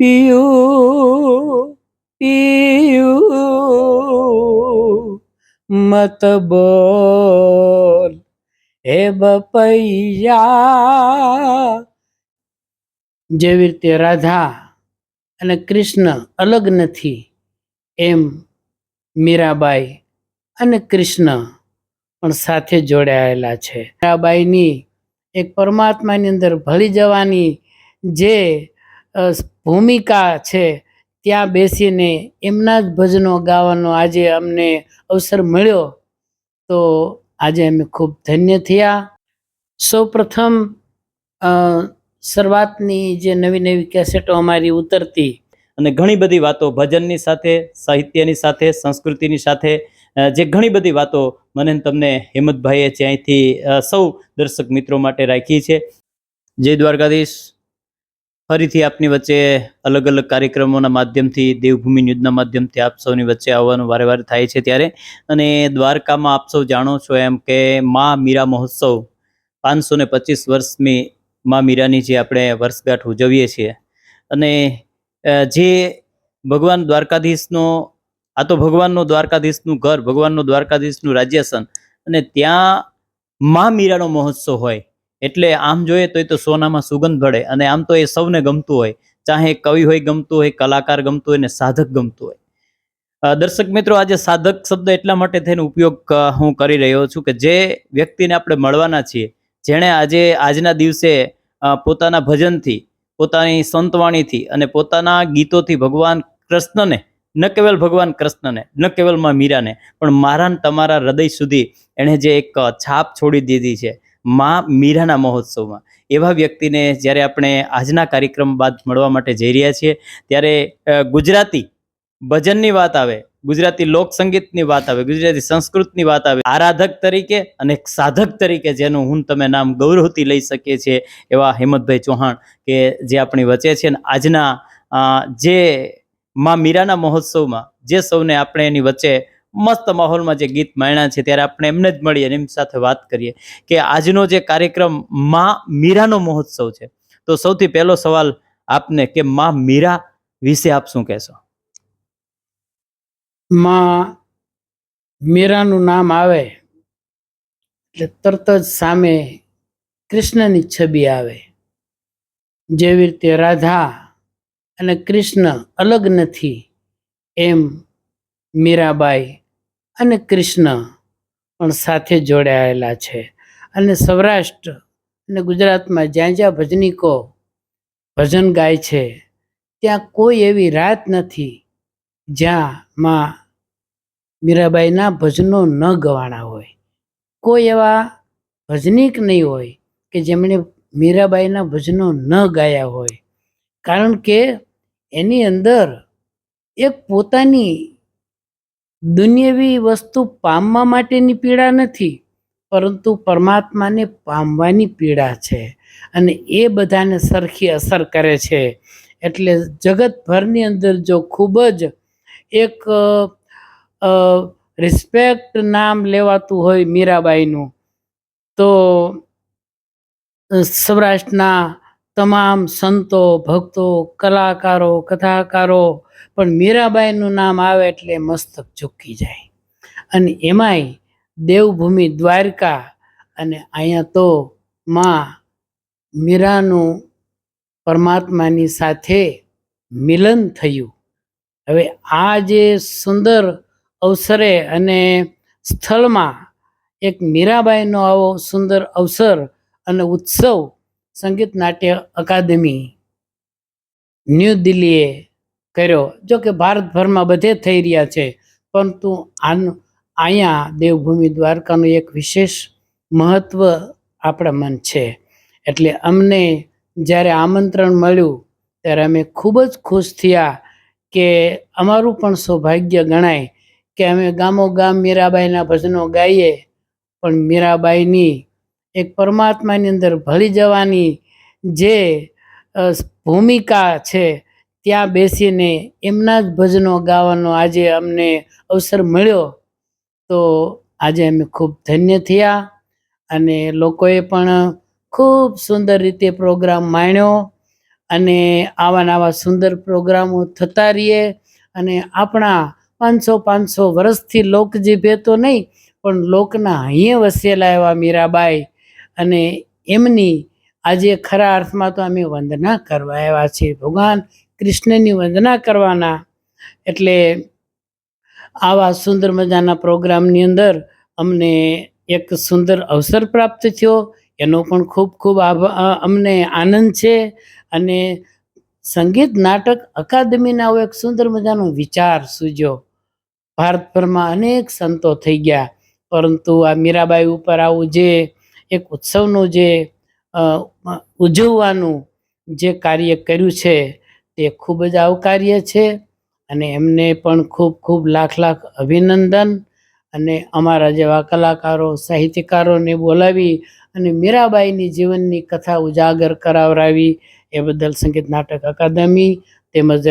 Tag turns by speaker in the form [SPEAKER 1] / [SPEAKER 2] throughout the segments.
[SPEAKER 1] પિયું પિયું. મત બોલ, હે બપૈયા. જેવી રીતે રાધા અને કૃષ્ણ અલગ નથી, એમ મીરાબાઈ અને કૃષ્ણ પણ સાથે જોડાયેલા છે. મીરાબાઈની એક પરમાત્માની અંદર ભળી જવાની જે ભૂમિકા છે ત્યાં બેસીને એમના જ ભજનો ગાવાનો આજે અમને અવસર મળ્યો. તો આજે અમે ખૂબ ધન્ય થયા. સૌ પ્રથમ શરૂઆતની જે નવી નવી કેસેટો અમારી ઉતરતી.
[SPEAKER 2] અને ઘણી બધી વાતો ભજનની સાથે સાહિત્યની સાથે સંસ્કૃતિની સાથે જે ઘણી બધી વાતો મને તમને હિંમતભાઈએ ત્યાંથી અ, સૌ દર્શક મિત્રો માટે રાખી છે. જય દ્વારકાધીશ. ફરીથી આપની વચ્ચે અલગ અલગ કાર્યક્રમોના માધ્યમથી, દેવભૂમિ ન્યૂઝના માધ્યમથી આપ સૌની વચ્ચે આવવાનું વારે વારે થાય છે ત્યારે. અને દ્વારકામાં આપ સૌ જાણો છો એમ કે મા મીરા મહોત્સવ પાંચસો ને પચીસ વર્ષની મા મીરાની જે આપણે વર્ષગાંઠ ઉજવીએ છીએ. અને જે ભગવાન દ્વારકાધીશનો, આ તો ભગવાનનો દ્વારકાધીશનું ઘર, ભગવાનનો દ્વારકાધીશનું રાજ્યાસન અને ત્યાં મા મીરાનો મહોત્સવ હોય. એટલે આમ જોઈએ તો એ તો સોનામાં સુગંધ ભળે અને આમ તો એ સૌને ગમતું હોય. ચાહે કવિ હોય ગમતું હોય, કલાકાર ગમતું હોય ને સાધક ગમતું હોય. દર્શક મિત્રો, આજે સાધક શબ્દ એટલા માટે થઈને ઉપયોગ હું કરી રહ્યો છું કે જે વ્યક્તિને આપણે મળવાના છીએ, જેણે આજે, આજના દિવસે પોતાના ભજનથી, પોતાની સંતવાણીથી અને પોતાના ગીતોથી ભગવાન કૃષ્ણને, ન કેવલ ભગવાન કૃષ્ણને, ન કેવલમાં મીરાને, પણ મારા તમારા હૃદય સુધી એણે જે એક છાપ છોડી દીધી છે. માં મીરાના મહોત્સવમાં. એવા વ્યક્તિને જ્યારે આપણે આજના કાર્યક્રમ બાદ મળવા માટે જઈ રહ્યા છીએ, ત્યારે ગુજરાતી ભજનની વાત આવે, ગુજરાતી લોક સંગીતની વાત આવે, ગુજરાતી સંસ્કૃતની વાત આવે, આરાધક તરીકે અને સાધક તરીકે જેનું હું તમે નામ ગૌરવથી લઈ શકીએ છીએ, એવા હેમંતભાઈ ચૌહાણ કે જે આપણી વચ્ચે છે ને આજના જે માં મીરાના મહોત્સવમાં જે સૌને આપણે એની વચ્ચે મસ્ત માહોલમાં જે ગીત માણ્યા છે ત્યારે આપણે એમને જ મળીએ અને એમની સાથે વાત કરીએ કે આજનો જે કાર્યક્રમમાં મીરાનો મહોત્સવ છે. તો સૌથી પહેલો સવાલ આપને કે માં મીરા વિશે આપ શું કહેશો?
[SPEAKER 1] માં મીરાનું નામ આવે એટલે તરત જ સામે કૃષ્ણની છબી આવે. જેવી રીતે રાધા અને કૃષ્ણ અલગ નથી એમ મીરાબાઈ અને કૃષ્ણ પણ સાથે જોડાયેલા છે. અને સૌરાષ્ટ્ર અને ગુજરાતમાં જ્યાં જ્યાં ભજનીકો ભજન ગાય છે, ત્યાં કોઈ એવી રાત નથી જ્યાં માં મીરાબાઈના ભજનો ન ગવાણા હોય. કોઈ એવા ભજનીક નહીં હોય કે જેમણે મીરાબાઈના ભજનો ન ગાયા હોય. કારણ કે એની અંદર એક પોતાની દુન્યવી વસ્તુ પામવા માટેની પીડા નથી, પરંતુ પરમાત્માને પામવાની પીડા છે અને એ બધાને સરખી અસર કરે છે. એટલે જગતભરની અંદર જો ખૂબ જ એક રિસ્પેક્ટ નામ લેવાતું હોય મીરાબાઈનું, તો સૌરાષ્ટ્રના તમામ સંતો, ભક્તો, કલાકારો, કથાકારો, પણ મીરાબાઈનું નામ આવે એટલે મસ્તક ઝૂકી જાય. અને એમાંય દેવભૂમિ દ્વારકા અને અહીંયા તો માં મીરાનું પરમાત્માની સાથે મિલન થયું. હવે આ જે સુંદર અવસરે અને સ્થળમાં એક મીરાબાઈનો આવો સુંદર અવસર અને ઉત્સવ સંગીત નાટ્ય અકાદમી ન્યૂ દિલ્હીએ કર્યો. જો કે ભારતભરમાં બધે થઈ રહ્યા છે, પરંતુ આનું, અહીંયા દેવભૂમિ દ્વારકાનું એક વિશેષ મહત્વ આપણા મન છે. એટલે અમને જ્યારે આમંત્રણ મળ્યું, ત્યારે અમે ખૂબ જ ખુશ થયા કે અમારું પણ સૌભાગ્ય ગણાય કે અમે ગામો ગામ મીરાબાઈના ભજનો ગાઈએ. પણ મીરાબાઈની એક પરમાત્માની અંદર ભળી જવાની જે ભૂમિકા છે, ત્યાં બેસીને એમના જ ભજનો ગાવાનો આજે અમને અવસર મળ્યો. તો આજે અમે ખૂબ ધન્ય થયા અને લોકોએ પણ ખૂબ સુંદર રીતે પ્રોગ્રામ માણ્યો અને આવા નવા સુંદર પ્રોગ્રામો થતા રહીએ અને આપણા પાંચસો પાંચસો વર્ષથી લોકજીભે તો નહીં, પણ લોકના અહીંયા વસેલા એવા મીરાબાઈ અને એમની આજે ખરા અર્થમાં તો અમે વંદના કરવા આવ્યા છીએ. ભગવાન કૃષ્ણની વંદના કરવાના. એટલે આવા સુંદર મજાના પ્રોગ્રામની અંદર અમને એક સુંદર અવસર પ્રાપ્ત થયો. એનો પણ ખૂબ ખૂબ અમને આનંદ છે. અને સંગીત નાટક અકાદમીના એક સુંદર મજાનો વિચાર સૂજ્યો. ભારતભરમાં અનેક સંતો થઈ ગયા. પરંતુ આ મીરાબાઈ ઉપર આવું જે એક ઉત્સવનું જે ઉજવવાનું જે કાર્ય કર્યું છે, તે ખૂબ જ આવકાર્ય છે અને એમને પણ ખૂબ ખૂબ લાખ લાખ અભિનંદન અને અમારા જેવા કલાકારો, સાહિત્યકારોને બોલાવી અને મીરાબાઈની જીવનની કથા ઉજાગર કરાવરાવી એ બદલ સંગીત નાટક અકાદમી તેમજ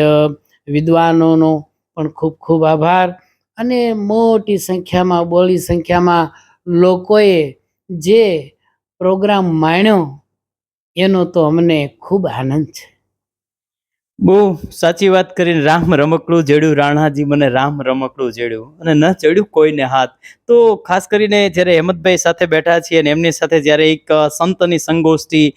[SPEAKER 1] વિદ્વાનોનો પણ ખૂબ ખૂબ આભાર અને મોટી સંખ્યામાં બોળી સંખ્યામાં લોકોએ જે પ્રોગ્રામ માણ્યો, એનો તો અમને ખૂબ આનંદ છે.
[SPEAKER 2] બહુ સાચી વાત કરીને રામ રમકડું જેડ્યું રાણાજી મને રામ રમકડું જેડ્યું અને ન ચડ્યું કોઈને હાથ. તો ખાસ કરીને જ્યારે હેમંતભાઈ સાથે બેઠા છીએ અને એમની સાથે જ્યારે એક સંતની સંગોષ્ઠી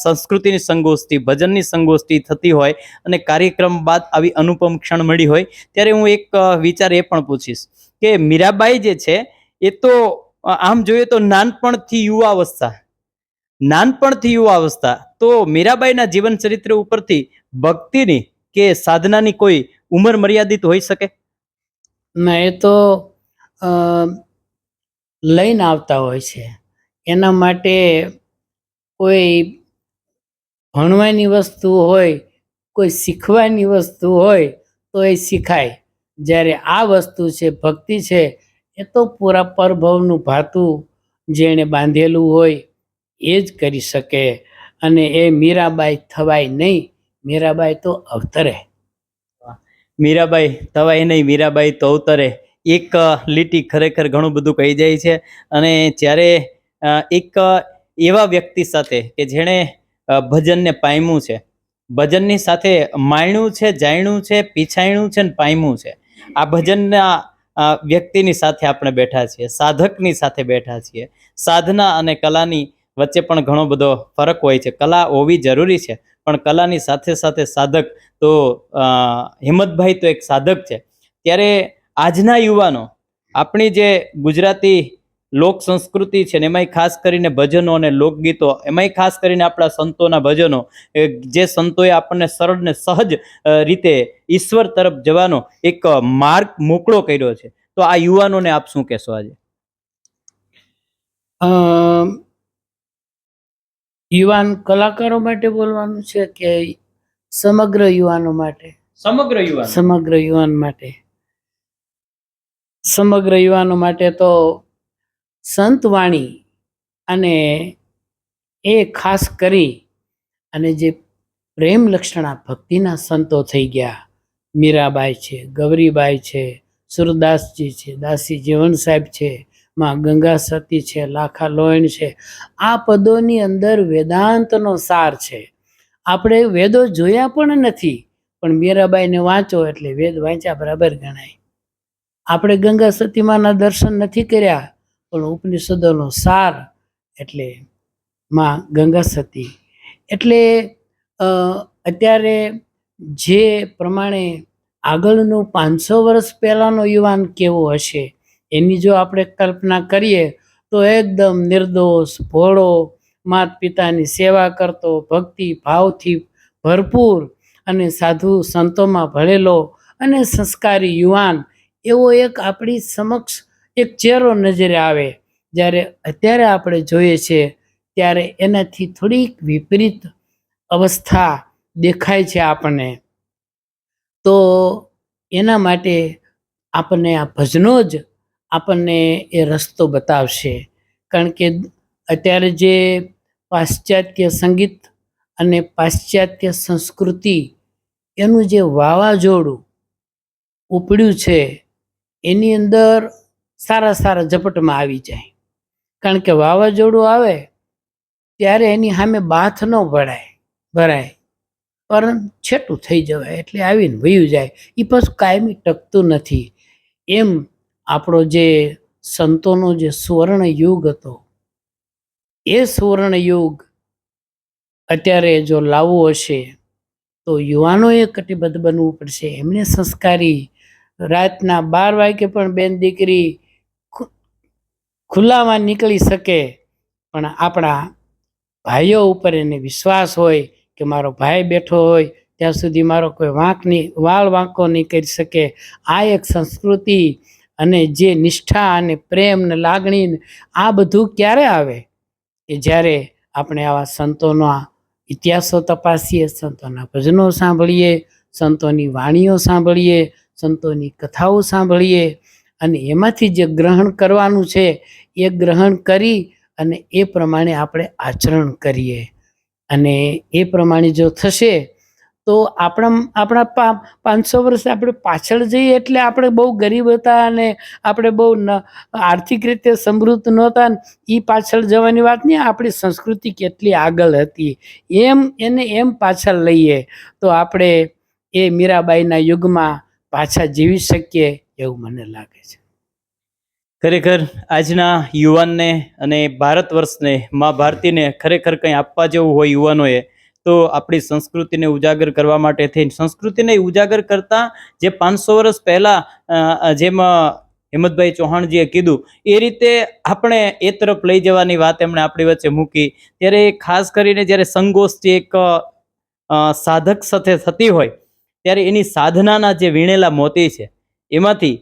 [SPEAKER 2] સંસ્કૃતિની સંગોષ્ઠી, ભજનની સંગોષ્ઠી થતી હોય અને કાર્યક્રમ બાદ આવી અનુપમ ક્ષણ મળી હોય, ત્યારે હું એક વિચાર એ પણ પૂછીશ કે મીરાબાઈ જે છે, એ તો આમ જોઈએ તો નાનપણથી યુવાવસ્થા. નાનપણથી યુવાવસ્થા. તો મીરાબાઈના જીવન ચરિત્ર ઉપરથી ભક્તિની કે સાધનાની કોઈ ઉંમર મર્યાદિત હોઈ શકે?
[SPEAKER 1] ના, એ તો લઈને આવતા હોય છે. એના માટે કોઈ ભણવાની વસ્તુ હોય, કોઈ શીખવાની વસ્તુ હોય, તો એ શીખાય. જ્યારે આ વસ્તુ છે, ભક્તિ છે એ તો પૂરા પરભવનું ભાતું જેણે બાંધેલું હોય એ જ કરી શકે અને એ મીરાબાઈ થવાય નહીં. મીરાબાઈ તો અવતરે.
[SPEAKER 2] મીરાબાઈ થવાય નહીં, મીરાબાઈ તો અવતરે. એક લીટી ખરેખર ઘણું બધું કહી જાય છે અને જ્યારે એક એવા વ્યક્તિ સાથે કે જેણે ભજનને પામ્યું છે. ભજનની સાથે માણ્યું છે, જાણ્યું છે, પીછાણ્યું છે ને પામ્યું છે. આ ભજનના વ્યક્તિની સાથે આપણે બેઠા છીએ, સાધકની સાથે બેઠા છીએ. સાધના અને કલાની વચ્ચે પણ ઘણો બધો ફરક હોય છે. કલા હોવી જરૂરી છે, પણ કલાની સાથે સાથે સાધક તો હિંમતભાઈ તો એક સાધક છે. ત્યારે આજના યુવાનો, આપણી જે ગુજરાતી લોક સંસ્કૃતિ છે ને એમાંય ખાસ કરીને ભજનો અને લોકગીતો એમાંય ખાસ કરીને આપણા સંતોના ભજનો જે સંતોએ આપણને સરળ ને સહજ રીતે ઈશ્વર તરફ જવાનો એક માર્ગ મોકળો કર્યો છે. તો આ યુવાનોને આપ શું કહેશો આજે?
[SPEAKER 1] યુવાન કલાકારો માટે બોલવાનું છે કે સમગ્ર યુવાનો માટે?
[SPEAKER 2] સમગ્ર યુવાન.
[SPEAKER 1] સમગ્ર યુવાન માટે. સમગ્ર યુવાનો માટે તો સંતવાણી અને એ ખાસ કરી અને જે પ્રેમ લક્ષણા ભક્તિના સંતો થઈ ગયા. મીરાબાઈ છે, ગૌરીબાઈ છે, સુરદાસજી છે, દાસી જીવન સાહેબ છે, માં ગંગા સતી છે, લાખા લોયણ છે. આ પદોની અંદર વેદાંતનો સાર છે. આપણે વેદો જોયા પણ નથી, પણ મીરાબાઈને વાંચો એટલે વેદ વાંચ્યા બરાબર ગણાય. આપણે ગંગા સતીમાના દર્શન નથી કર્યા પણ ઉપનિષદોનો સાર એટલે માં ગંગા સતી. એટલે અત્યારે જે પ્રમાણે આગળનું પાંચસો વર્ષ પહેલાંનો યુવાન કેવો હશે, એની જો આપણે કલ્પના કરીએ, તો એકદમ નિર્દોષ, ભોળો માત પિતાની સેવા કરતો, ભક્તિ ભાવથી ભરપૂર અને સાધુ સંતોમાં ભળેલો અને સંસ્કારી યુવાન, એવો એક આપણી સમક્ષ એક ચહેરો નજરે આવે. જ્યારે અત્યારે આપણે જોઈએ છીએ ત્યારે એનાથી થોડીક વિપરીત અવસ્થા દેખાય છે આપણને. તો એના માટે આપણને આ ભજનો જ આપણને એ રસ્તો બતાવશે. કારણ કે અત્યારે જે પાશ્ચાત્ય સંગીત અને પાશ્ચાત્ય સંસ્કૃતિ એનું જે વાવાઝોડું ઉપડ્યું છે, એની અંદર સારા સારા ઝપટમાં આવી જાય. કારણ કે વાવાઝોડું આવે ત્યારે એની સામે બાથ ન ભરાય ભરાય. પણ છેટું થઈ જવાય એટલે આવીને વયું જાય. એ પાછું કાયમી ટકતું નથી. એમ આપણો જે સંતોનો જે સુવર્ણ યુગ હતો, એ સુવર્ણ યુગ અત્યારે જો લાવવો હશે, તો યુવાનોએ કટિબદ્ધ બનવું પડશે. એમને સંસ્કારી. રાતના બાર વાગે પણ બેન દીકરી ખુલ્લામાં નીકળી શકે, પણ આપણા ભાઈઓ ઉપર એને વિશ્વાસ હોય કે મારો ભાઈ બેઠો હોય, ત્યાં સુધી મારો કોઈ વાંક નહીં વાળ વાંકો નહીં કરી શકે. આ એક સંસ્કૃતિ અને જે નિષ્ઠા અને પ્રેમ ને લાગણી આ બધું ક્યારે આવે? કે જ્યારે આપણે આવા સંતોના ઇતિહાસો તપાસીએ, સંતોના ભજનો સાંભળીએ, સંતોની વાણીઓ સાંભળીએ, સંતોની કથાઓ સાંભળીએ અને એમાંથી જે ગ્રહણ કરવાનું છે એ ગ્રહણ કરી અને એ પ્રમાણે આપણે આચરણ કરીએ. અને એ પ્રમાણે જો થશે, તો આપણા આપણા પાંચસો વર્ષ આપણે પાછળ જઈએ એટલે આપણે બહુ ગરીબ હતા અને આપણે બહુ ન, આર્થિક રીતે સમૃદ્ધ નહોતા એ પાછળ જવાની વાત નહીં, આપણી સંસ્કૃતિ કેટલી આગળ હતી. એમ, એને એમ પાછળ લઈએ તો આપણે એ મીરાબાઈના યુગમાં પાછા જીવી શકીએ એવું મને લાગે છે.
[SPEAKER 2] ખરેખર આજના યુવાનને અને ભારત વર્ષને મા ભારતીને ખરેખર કંઈ આપવા જેવું હોય યુવાનોએ, તો આપણી સંસ્કૃતિને ઉજાગર કરવા માટે થઈને, સંસ્કૃતિને ઉજાગર કરતા જે પાંચસો વર્ષ પહેલાં જેમ હિંમતભાઈ ચૌહાણજીએ કીધું, એ રીતે આપણે એ તરફ લઈ જવાની વાત એમણે આપણી વચ્ચે મૂકી. ત્યારે ખાસ કરીને જ્યારે સંગોષ્ઠી એક સાધક સાથે થતી હોય, ત્યારે એની સાધનાના જે વીણેલા મોતી છે, એમાંથી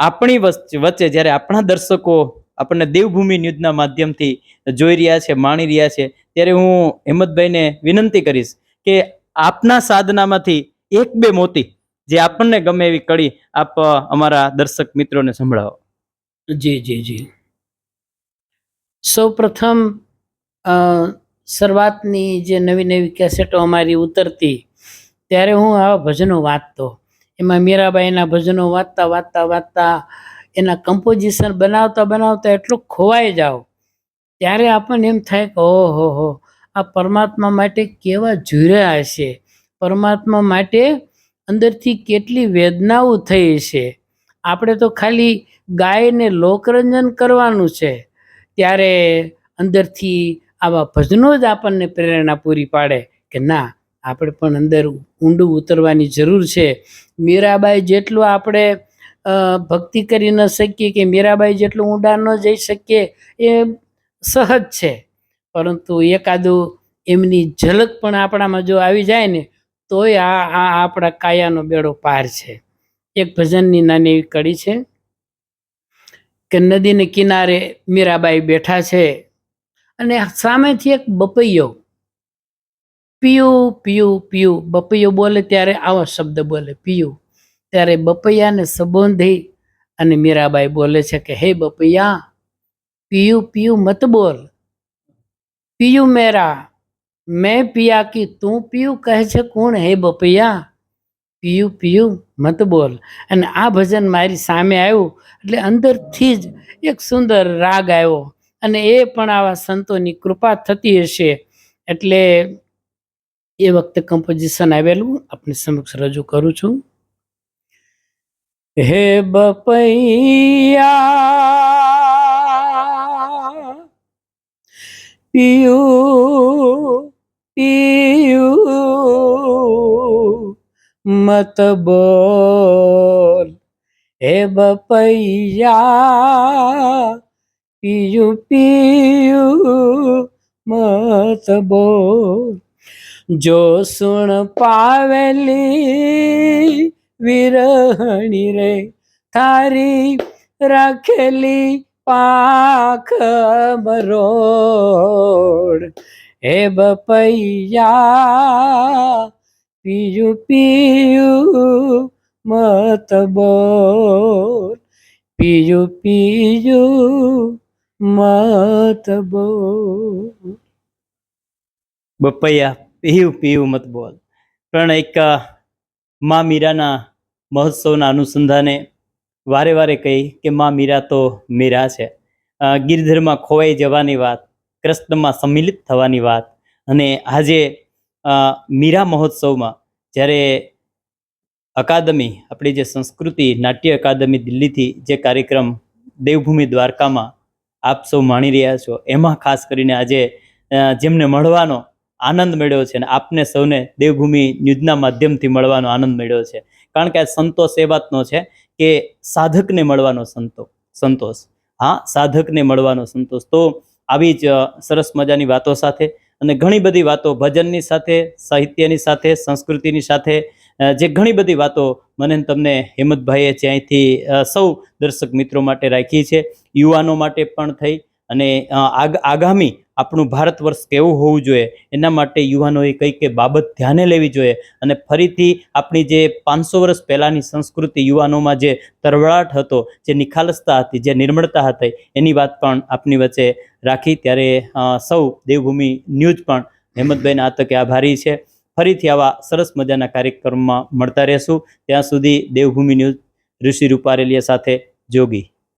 [SPEAKER 2] આપણી વચ્ચે જ્યારે આપણા દર્શકો આપણને દેવભૂમિ ન્યૂઝના માધ્યમથી જોઈ રહ્યા છે, માણી રહ્યા છે, ત્યારે હું હિંમતભાઈને વિનંતી કરીશ કે આપના સાધનામાંથી એક બે મોતી જે આપણને ગમે એવી કડી આપ અમારા દર્શક મિત્રોને સંભળાવો.
[SPEAKER 1] જી જી જી. સૌ પ્રથમ શરૂઆતની જે નવી નવી કેસેટો અમારી ઉતરતી, ત્યારે હું આવા ભજનો વાંચતો. એમાં મીરાબાઈના ભજનો વાંચતા વાંચતા વાંચતા એના કમ્પોઝિશન બનાવતા બનાવતા એટલું ખોવાઈ જાઓ. ત્યારે આપણને એમ થાય કે, ઓહો હો, આ પરમાત્મા માટે કેવા જુર્યા હશે. પરમાત્મા માટે અંદરથી કેટલી વેદનાઓ થઈ છે આપણે તો ખાલી ગાયને લોકરંજન કરવાનું છે. ત્યારે અંદરથી આવા ભજનો જ આપણને પ્રેરણા પૂરી પાડે કે ના આપણે પણ અંદર ઊંડું ઉતરવાની જરૂર છે. મીરાબાઈ જેટલું આપણે ભક્તિ કરી ન શકીએ કે મીરાબાઈ જેટલું ઊંડા ન જઈ શકીએ, એ સહજ છે. પરંતુ એકાદું એમની ઝલક પણ આપણામાં જો આવી જાય ને, તોય આ આ આપણા કાયાનો બેડો પાર છે. એક ભજનની નાની એવી કડી છે. કે નદીને કિનારે મીરાબાઈ બેઠા છે. અને સામેથી એક બપૈયો પીયું, પિયુ પિયુ. બપૈયો બોલે ત્યારે આવા શબ્દ બોલે, પિયુ. ત્યારે બપૈયાને સંબોધી અને મીરાબાઈ બોલે છે કે, હે બપૈયા, પિયુ પિયુ મત બોલ. પિયુ મેરા, મેં પિયા કી તું પીયું કહે છે કોણ? હે બપૈયા, પીયું પીયું મત બોલ. અને આ ભજન મારી સામે આવ્યું એટલે અંદરથી જ એક સુંદર રાગ આવ્યો. અને એ પણ આવા સંતોની કૃપા થતી હશે. એટલે એ વખતે કમ્પોઝિશન આવેલું, આપની સમક્ષ રજૂ કરું છું. હે બપૈયા, પીયું પીયું, મત બોલ. હે બપૈયા, પીયું પીયું, મત બોલ. જો સુણ પાવેલી વિરહણી રે, તારી રાખેલી પાખ મરોડ. હે બપૈયા પીયું પીયું મત બોલ. પીયું પીયું મત બોલ.
[SPEAKER 2] બપૈયા પીયું પીયું મત બોલ. પણ એક મા મીરાના મહોત્સવના અનુસંધાને વારે વારે કહી કે મા મીરા તો મીરા છે. ગિરધરમાં ખોવાઈ જવાની વાત, કૃષ્ણમાં સંમિલિત થવાની વાત અને આજે મીરા મહોત્સવમાં જ્યારે અકાદમી, આપણી જે સંસ્કૃતિ, નાટ્ય અકાદમી દિલ્હીથી જે કાર્યક્રમ દેવભૂમિ દ્વારકામાં આપ સૌ માણી રહ્યા છો, એમાં ખાસ કરીને આજે જેમને મળવાનો આનંદ મળ્યો છે અને આપને સૌને દેવભૂમિ ન્યૂઝના માધ્યમથી મળવાનો આનંદ મળ્યો છે. કારણ કે આ સંતોષ એ વાતનો છે કે સાધકને મળવાનો સંતો, સંતોષ. હા, સાધકને મળવાનો સંતોષ. તો આવી જ સરસ મજાની વાતો સાથે અને ઘણી બધી વાતો ભજનની સાથે, સાહિત્યની સાથે, સંસ્કૃતિની સાથે જે ઘણી બધી વાતો મને તમને હેમંતભાઈએ છે અહીંથી સૌ દર્શક મિત્રો માટે રાખી છે. યુવાનો માટે પણ થઈ અને આગ, આગામી આપણું ભારત વર્ષ કેવું હોવું જોઈએ, એના માટે યુવાનોએ કઈ કઈ બાબત ધ્યાને લેવી જોઈએ અને ફરીથી આપણી જે પાંચસો વર્ષ પહેલાંની સંસ્કૃતિ યુવાનોમાં જે તરવડાટ હતો, જે નિખાલસતા હતી, જે નિર્મળતા હતી, એની વાત પણ આપની વચ્ચે રાખી. ત્યારે સૌ દેવભૂમિ ન્યૂઝ પણ હેમંતભાઈના આ આભારી છે. ફરીથી આવા સરસ મજાના કાર્યક્રમમાં મળતા રહેશું. ત્યાં સુધી દેવભૂમિ ન્યૂઝ, ઋષિ રૂપારેલીયા સાથે જોગી.